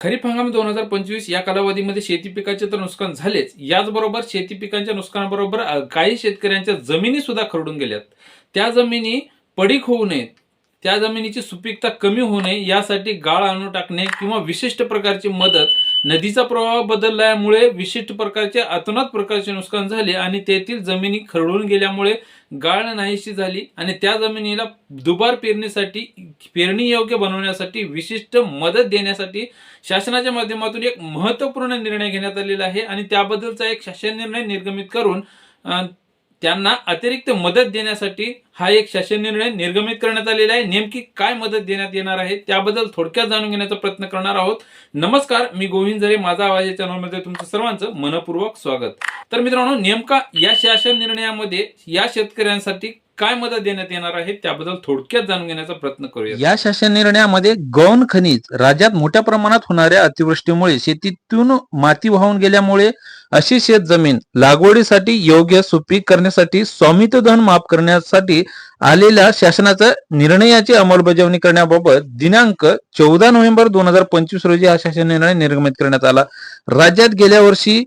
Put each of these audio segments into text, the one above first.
खरीप हंगाम दोन हजार पंचवीस या कालावधीमध्ये शेती पिकाचे तर नुकसान झालेच. याचबरोबर शेती पिकांच्या नुकसानाबरोबर काही शेतकऱ्यांच्या जमिनी सुद्धा खरडून गेल्यात. त्या जमिनी पडीक होऊ नयेत. त्या जमिनीची सुपीकता कमी होऊ नये. यासाठी गाळ आणून टाकणे किंवा विशिष्ट प्रकारची मदत नदीचा प्रवाह बदलल्यामुळे विशिष्ट प्रकारचे अतोनात प्रकारचे नुकसान झाले आणि तेथील जमिनी खरडून गेल्यामुळे गाळ नाहीशी झाली आणि त्या जमिनीला दुबार पेरणीसाठी पेरणी योग्य बनवण्यासाठी विशिष्ट मदत देण्यासाठी शासनाच्या माध्यमातून एक महत्त्वपूर्ण निर्णय घेण्यात आलेला आहे आणि त्याबद्दलचा एक शासन निर्णय निर्गमित करून त्यांना अतिरिक्त मदत देण्यासाठी हा एक शासन निर्णय निर्गमित करण्यात आलेला आहे. नेमकी काय मदत देण्यात येणार आहे त्याबद्दल थोडक्यात जाणून घेण्याचा प्रयत्न करणार आहोत. नमस्कार मी गोविंद झरे माझा आवाज या चॅनलमध्ये तुमचं सर्वांचं मनपूर्वक स्वागत. तर मित्रांनो नेमका या शासन निर्णयामध्ये या शेतकऱ्यांसाठी काय मदत देण्यात येणार आहे त्याबद्दल थोडक्यात जाणून घेण्याचा प्रयत्न करूया. या शासन निर्णयामध्ये गौण खनिज राज्यात मोठ्या प्रमाणात होणाऱ्या अतिवृष्टीमुळे शेतीतून माती वाहून गेल्यामुळे अशी शेत जमीन लागवडीसाठी योग्य सुपीक करण्यासाठी स्वामित्व धन माफ करण्यासाठी आलेल्या शासनाच्या निर्णयाची अंमलबजावणी करण्याबाबत दिनांक चौदा नोव्हेंबर दोन हजार पंचवीस रोजी हा शासन निर्णय निर्गमित करण्यात आला. राज्यात गेल्या वर्षी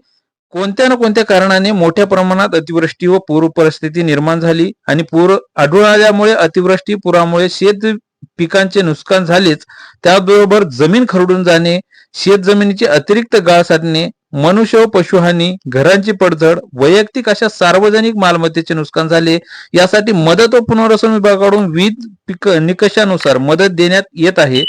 कोणत्या ना कोणत्या कारणाने मोठ्या प्रमाणात अतिवृष्टी व पूर परिस्थिती निर्माण झाली आणि पूर आढळून आल्यामुळे अतिवृष्टी पुरामुळे शेत पिकांचे नुकसान झालेच त्याबरोबर जमीन खरडून जाणे शेत जमिनीची अतिरिक्त गाळ साधणे मनुष्य व पशुहानी घरांची पडझड वैयक्तिक अशा सार्वजनिक मालमत्तेचे नुकसान झाले यासाठी मदत व पुनर्वसन विभागाकडून विविध पिक निकषानुसार मदत देण्यात येत आहे.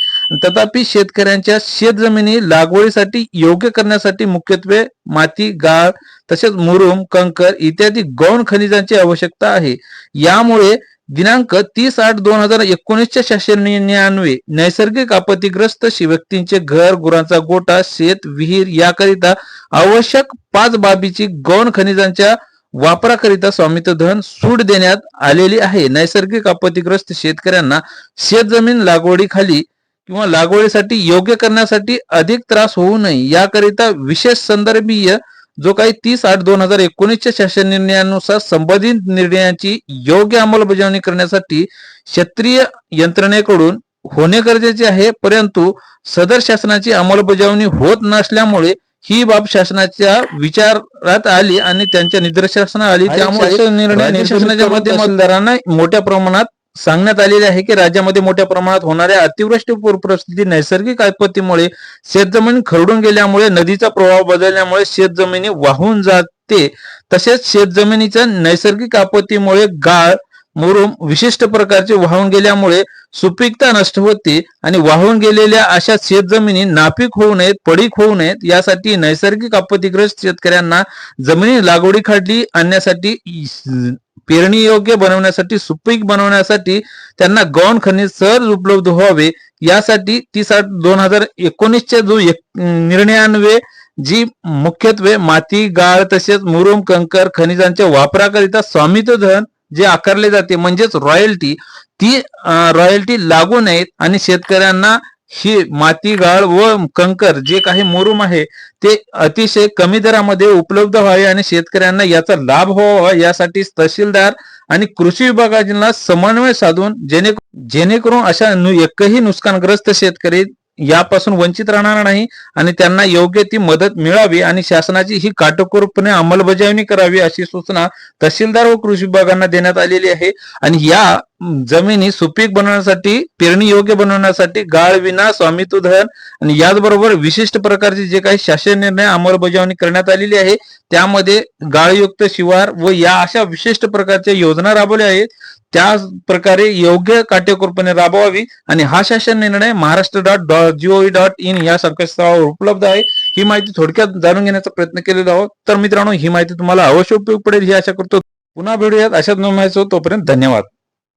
तथापि शेतकऱ्यांच्या शेत जमिनी लागवडीसाठी योग्य करण्यासाठी मुख्यत्वे माती गाळ तसेच मुरुम कंकर इत्यादी गौण खनिजांची आवश्यकता आहे. यामुळे दिनांक तीस आठ दोन हजार एकोणीसच्या शासन नैसर्गिक आपत्तीग्रस्त व्यक्तींचे घर गुरांचा गोटा शेत विहीर याकरिता आवश्यक पाच बाबीची गौण खनिजांच्या वापराकरिता स्वामित्व धन सूट देण्यात आलेली आहे. नैसर्गिक आपत्तीग्रस्त शेतकऱ्यांना शेतजमीन लागवडीखाली किंवा लागवडीसाठी योग्य करण्यासाठी अधिक त्रास होऊ नये याकरिता विशेष संदर्भीय जो काही तीस आठ दोन हजार एकोणीसच्या शासन निर्णयानुसार संबंधित निर्णयाची योग्य अंमलबजावणी करण्यासाठी क्षेत्रीय यंत्रणेकडून होणे गरजेचे आहे परंतु सदर शासनाची अंमलबजावणी होत नसल्यामुळे ही बाब शासनाच्या विचारात आली आणि त्यांच्या निदर्शनास आली. त्यामुळे निर्णय शासनाच्या मोठ्या प्रमाणात सांगण्यात आलेले आहे की राज्यामध्ये मोठ्या प्रमाणात होणाऱ्या अतिवृष्टी पूर परिस्थिती नैसर्गिक आपत्तीमुळे शेतजमीन खरडून गेल्यामुळे नदीचा प्रवाह बदलल्यामुळे शेतजमिनी वाहून जाते. तसेच शेतजमिनीच्या नैसर्गिक आपत्तीमुळे गाळ मुरुम विशिष्ट प्रकारचे वाहून गेल्यामुळे सुपीकता नष्ट होते आणि वाहून गेलेल्या अशा शेतजमिनी नापीक होऊ नयेत पडीक होऊ नयेत यासाठी नैसर्गिक आपत्तीग्रस्त शेतकऱ्यांना जमिनी लागवडीखाली आणण्यासाठी पेरणी योग्य बनवण्यासाठी सुपीक बनवण्यासाठी त्यांना गौण खनिज सहज उपलब्ध व्हावे. यासाठी ती आठ दोन हजार एकोणीसच्या जो एक- निर्णयान्वये जी मुख्यत्वे माती गाळ तसेच मुरुम कंकर खनिजांच्या वापराकरिता स्वामित्व धन जे आकारले जाते म्हणजेच रॉयल्टी ती रॉयल्टी लागू नयेत आणि शेतकऱ्यांना ही माती गाळ व कंकर जे काही मुरुम आहे ते अतिशय कमी दरामध्ये उपलब्ध व्हावे आणि शेतकऱ्यांना याचा लाभ व्हावा यासाठी तहसीलदार आणि कृषी विभागाला समन्वय साधून जेणे जेणेकरून अशा एकही नुकसानग्रस्त शेतकरी यापासून वंचित राहणार नाही आणि त्यांना योग्य ती मदत मिळावी आणि शासनाची ही काटकोरपणे अंमलबजावणी करावी अशी सूचना तहसीलदार व कृषी विभागांना देण्यात आलेली आहे. आणि या जमिनी सुपीक बनवण्यासाठी पेरणी योग्य बनवण्यासाठी गाळ विना स्वामित्व धन आणि याचबरोबर विशिष्ट प्रकारचे जे काही शासन निर्णय अंमलबजावणी करण्यात आलेली आहे त्यामध्ये गाळयुक्त शिवार व या अशा विशिष्ट प्रकारच्या योजना राबवल्या आहेत. त्या प्रकारे योग्य काटेकोरपणे राबवावी आणि हा शासन निर्णय Maharashtra dot dot G O V dot in या संकेतस्थळावर उपलब्ध आहे. ही माहिती थोडक्यात जाणून घेण्याचा प्रयत्न केलेला आहोत. तर मित्रांनो ही माहिती तुम्हाला अवश्य उपयोग पडेल ही आशा करतो. पुन्हा भेटूयात. अशाच नवीन तोपर्यंत धन्यवाद.